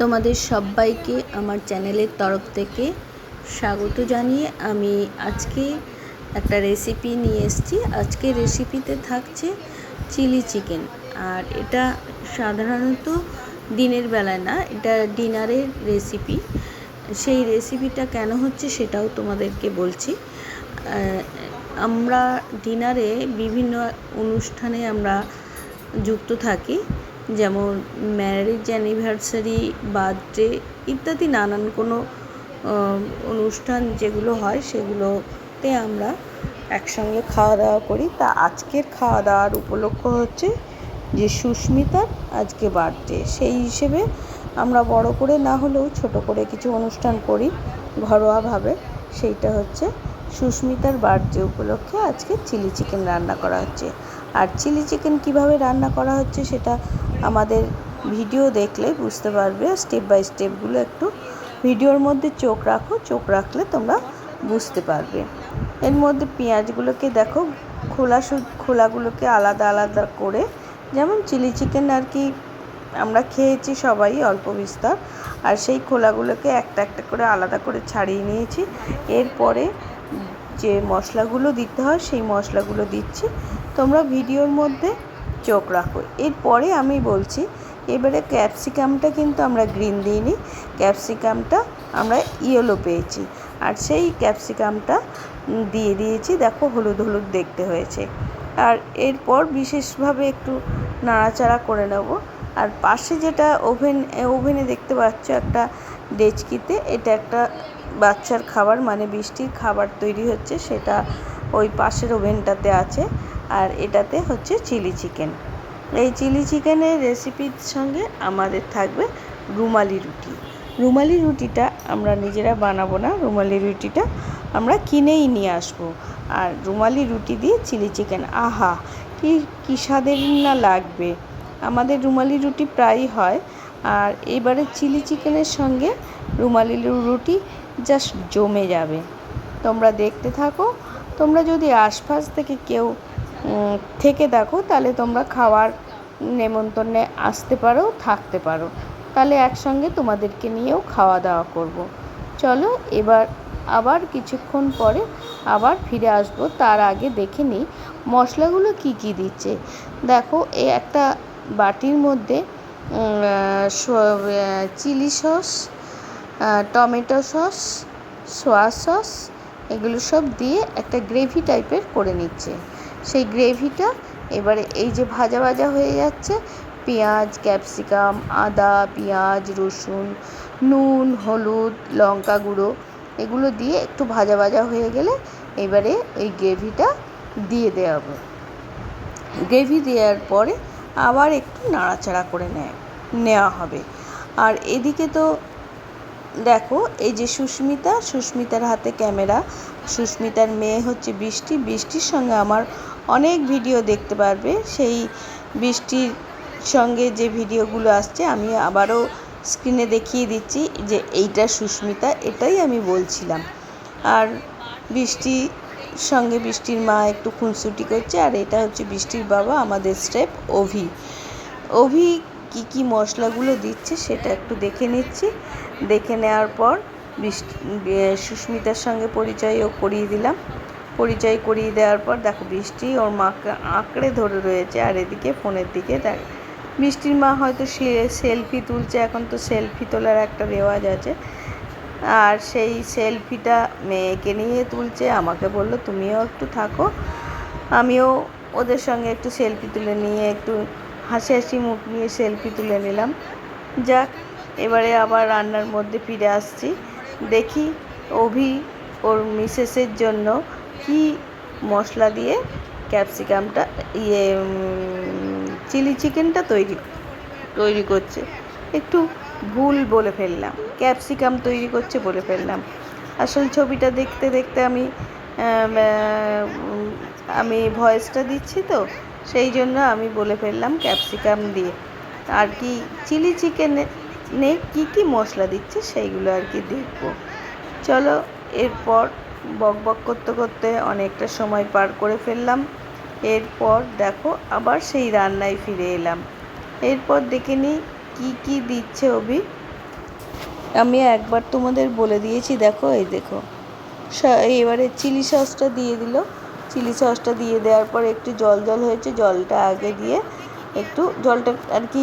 তোমাদের সবাইকে আমার চ্যানেলের তরফ থেকে স্বাগত জানিয়ে আমি আজকে একটা রেসিপি নিয়ে এসেছি। আজকে রেসিপিতে থাকছে চিলি চিকেন আর এটা সাধারণত দিনের বেলায় না, এটা ডিনারের রেসিপি সেই রেসিপিটা কেন হচ্ছে সেটাও তোমাদেরকে বলছি। আমরা ডিনারে বিভিন্ন অনুষ্ঠানে আমরা যুক্ত থাকি। যেমন ম্যারেজ অ্যানিভার্সারি বার্থডে ইত্যাদি নানান কোনো অনুষ্ঠান যেগুলো হয় সেগুলোতে আমরা একসঙ্গে খাওয়া দাওয়া করি। তা আজকের খাওয়া দাওয়ার উপলক্ষ হচ্ছে যে সুস্মিতার আজকে বার্থডে সেই হিসেবে আমরা বড় করে না হলেও ছোট করে কিছু অনুষ্ঠান করি ঘরোয়াভাবে। সেইটা হচ্ছে সুস্মিতার বার্থডে উপলক্ষে আজকে চিলি চিকেন রান্না করা হচ্ছে। আর চিলি চিকেন কীভাবে রান্না করা হচ্ছে সেটা আমাদের ভিডিও দেখলে বুঝতে পারবে। স্টেপ বাই স্টেপগুলো একটু ভিডিওর মধ্যে চোখ রাখো, চোখ রাখলে তোমরা বুঝতে পারবে। এর মধ্যে পেঁয়াজগুলোকে দেখো, খোলা খোলাগুলোকে আলাদা আলাদা করে, যেমন চিলি চিকেন আর কি আমরা খেয়েছি সবাই অল্প বিস্তর, আর সেই খোলাগুলোকে একটা একটা করে আলাদা করে ছাড়িয়ে নিয়েছি। এরপরে যে মশলাগুলো দিতে হয় সেই মশলাগুলো দিচ্ছি। তোমরা ভিডিওর মধ্যে চোখ রাখো। এরপরে আমি বলছি, এবারে ক্যাপসিকামটা কিন্তু আমরা গ্রিন দিইনি। ক্যাপসিকামটা আমরা ইয়েলো পেয়েছি। আর সেই ক্যাপসিকামটা দিয়ে দিয়েছি, দেখো হলুদ হলুদ দেখতে হয়েছে। আর এরপর বিশেষভাবে একটু নাড়াচাড়া করে নেব। আর পাশে যেটা ওভেন ওভেনে দেখতে পাচ্ছ একটা ডেচকিতে, এটা একটা বাচ্চার খাবার মানে বৃষ্টির খাবার তৈরি হচ্ছে, সেটা ওই পাশের ওভেনটাতে আছে। আর এটাতে হচ্ছে চিলি চিকেন। এই চিলি চিকেনের রেসিপির সঙ্গে আমাদের থাকবে রুমালি রুটি। রুমালি রুটিটা আমরা নিজেরা বানাবো না, রুমালি রুটিটা আমরা কিনেই নিয়ে আসব। আর রুমালি রুটি দিয়ে চিলি চিকেন, আহা, কি, কী স্বাদের না লাগবে? আমাদের রুমালি রুটি প্রায়ই হয়। আর এবারে চিলি চিকেনের সঙ্গে রুমালি রুটি জাস্ট জমে যাবে। তোমরা দেখতে থাকো। তোমরা যদি আশপাশ থেকে কেউ থেকে দেখো, তাহলে তোমরা খাওয়ার নেমন্তন্নে আসতে পারো, থাকতে পারো। তাহলে একসঙ্গে তোমাদেরকে নিয়েও খাওয়া দাওয়া করব। চলো, এবার আবার কিছুক্ষণ পরে আবার ফিরে আসব। তার আগে দেখে নিই, মশলাগুলো কি কি দিচ্ছে। দেখো এই একটা বাটির মধ্যে chilli sauce tomato sauce, soya sauce, এগুলো সব দিয়ে একটা গ্রেভি টাইপের করে নিচ্ছে। সেই গ্রেভিটা। এবারে এই যে ভাজা ভাজা হয়ে যাচ্ছে, পেঁয়াজ, ক্যাপসিকাম, আদা, পেঁয়াজ, রসুন, নুন, হলুদ, লঙ্কা গুঁড়ো, এগুলো দিয়ে একটু ভাজা ভাজা হয়ে গেলে এবারে ওই গ্রেভিটা দিয়ে দেওয়া হবে গ্রেভি দেওয়ার পরে আবার একটু নাড়াচাড়া করে নেয়, নেওয়া হবে। আর এদিকে তো দেখো, এই যে সুস্মিতা, সুস্মিতার হাতে ক্যামেরা, সুস্মিতার মেয়ে হচ্ছে বৃষ্টি। বৃষ্টির সঙ্গে আমার অনেক ভিডিও দেখতে পারবে। সেই বৃষ্টির সঙ্গে যে ভিডিওগুলো আসছে, আমি আবারও স্ক্রিনে দেখিয়ে দিচ্ছি যে এইটা সুস্মিতা, এটাই আমি বলছিলাম। আর বৃষ্টি সঙ্গে বৃষ্টির মা একটু খুনসুটি করছে, আর এটা হচ্ছে বৃষ্টির বাবা, আমাদের স্টেপ অভি। অভি কী কী মশলাগুলো দিচ্ছে সেটা একটু দেখে নিচ্ছি। দেখে নেওয়ার পর বৃষ্টি সুস্মিতার সঙ্গে পরিচয়ও করিয়ে দিলাম। পরিচয় করিয়ে দেওয়ার পর দেখো বৃষ্টি ওর মাকে আঁকড়ে ধরে রয়েছে আর এদিকে ফোনের দিকে দেখ, বৃষ্টির মা হয়তো সে সেলফি তুলছে, এখন তো সেলফি তোলার একটা রেওয়াজ আছে। আর সেই সেলফিটা মেয়েকে নিয়ে তুলছে, আমাকে বলল, তুমিও একটু থাকো, আমিও ওদের সঙ্গে একটু সেলফি তুলে নিয়ে, একটু হাসি হাসি মুখ নিয়ে সেলফি তুলে নিলাম। যাক, এবারে আবার রান্নার মধ্যে ফিরে আসছি। দেখি অভি ওর মিসেসের জন্য কি মশলা দিয়ে ক্যাপসিকামটা ইয়ে চিলি চিকেনটা তৈরি তৈরি করছে। একটু ভুল বলে ফেললাম, ক্যাপসিকাম তৈরি করছে বলে ফেললাম। আসল ছবিটা দেখতে দেখতে আমি আমি ভয়েসটা দিচ্ছি তো, সেই জন্য আমি বলে ফেললাম ক্যাপসিকাম দিয়ে। আর কি চিলি চিকেনে কী কী মশলা দিচ্ছে সেইগুলো আর কি দেখব। চলো, এরপর বক বক করতে করতে অনেকটা সময় পার করে ফেললাম। এরপর দেখো আবার সেই রান্নায় ফিরে এলাম। এরপর দেখে নিই কি কি দিচ্ছে অভি। আমি একবার তোমাদের বলে দিয়েছি, দেখো, এই দেখো। এবারে চিলি সসটা দিয়ে দিল। চিলি সসটা দিয়ে দেওয়ার পর একটু জল জল হয়েছে, জলটা আগে দিয়ে একটু জলটা আর কি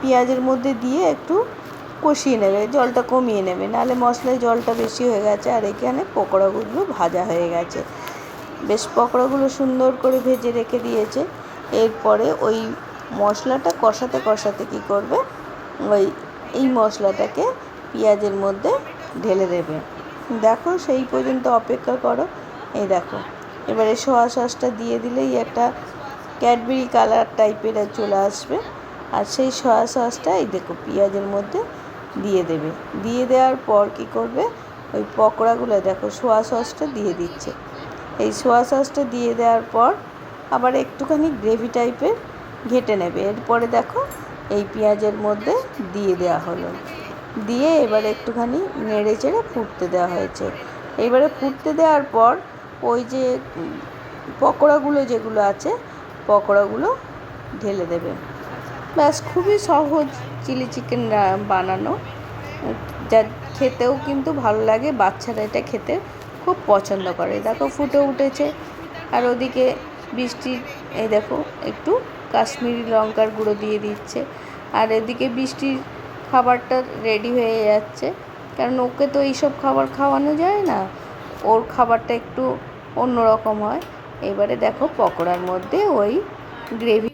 পেঁয়াজের মধ্যে দিয়ে একটু কষিয়ে নেবে, জলটা কমিয়ে নেবে। নাহলে মশলায় জলটা বেশি হয়ে গেছে আর এখানে পকোড়াগুলো ভাজা হয়ে গেছে। বেশ পকোড়াগুলো সুন্দর করে ভেজে রেখে দিয়েছে। এরপরে ওই মশলাটা কষাতে কষাতে কী করবে? ওই, এই মশলাটাকে পেঁয়াজের মধ্যে ঢেলে দেবে। দেখো, সেই পর্যন্ত অপেক্ষা করো। এই দেখো, এবারে সোয়া সসটা দিয়ে দিলেই একটা ক্যাডবেরি কালার টাইপের চলে আসবে। আর সেই সয়া সসটা এই দেখো, পেঁয়াজের মধ্যে দিয়ে দেবে। দিয়ে দেওয়ার পর কী করবে? ওই পকোড়াগুলো দেখো সোয়া সসটা দিয়ে দিচ্ছে। এই সোয়া সসটা দিয়ে দেওয়ার পর আবার একটুখানি গ্রেভি টাইপের ঘেটে নেবে। এরপরে দেখো এই পেঁয়াজের মধ্যে দিয়ে দেওয়া হলো। দিয়ে এবার একটুখানি নেড়ে চেড়ে ফুটতে দেওয়া হয়েছে। এবারে ফুটতে দেওয়ার পর ওই যে পকোড়াগুলো যেগুলো আছে, পকোড়াগুলো ঢেলে দেবে। ব্যাস, খুবই সহজ চিলি চিকেন বানানো। যা খেতেও কিন্তু ভালো লাগে, বাচ্চারা এটা খেতে খুব পছন্দ করে। দেখো, ফুটে উঠেছে। আর ওদিকে বৃষ্টি, এই দেখো, একটু কাশ্মীরি লঙ্কার গুঁড়ো দিয়ে দিচ্ছে। আর এদিকে বৃষ্টির খাবারটা রেডি হয়ে যাচ্ছে। কারণ ওকে তো এইসব খাবার খাওয়ানো যায় না। ওর খাবারটা একটু অন্যরকম হয়। এবারে দেখো, পকোড়ার মধ্যে ওই গ্রেভি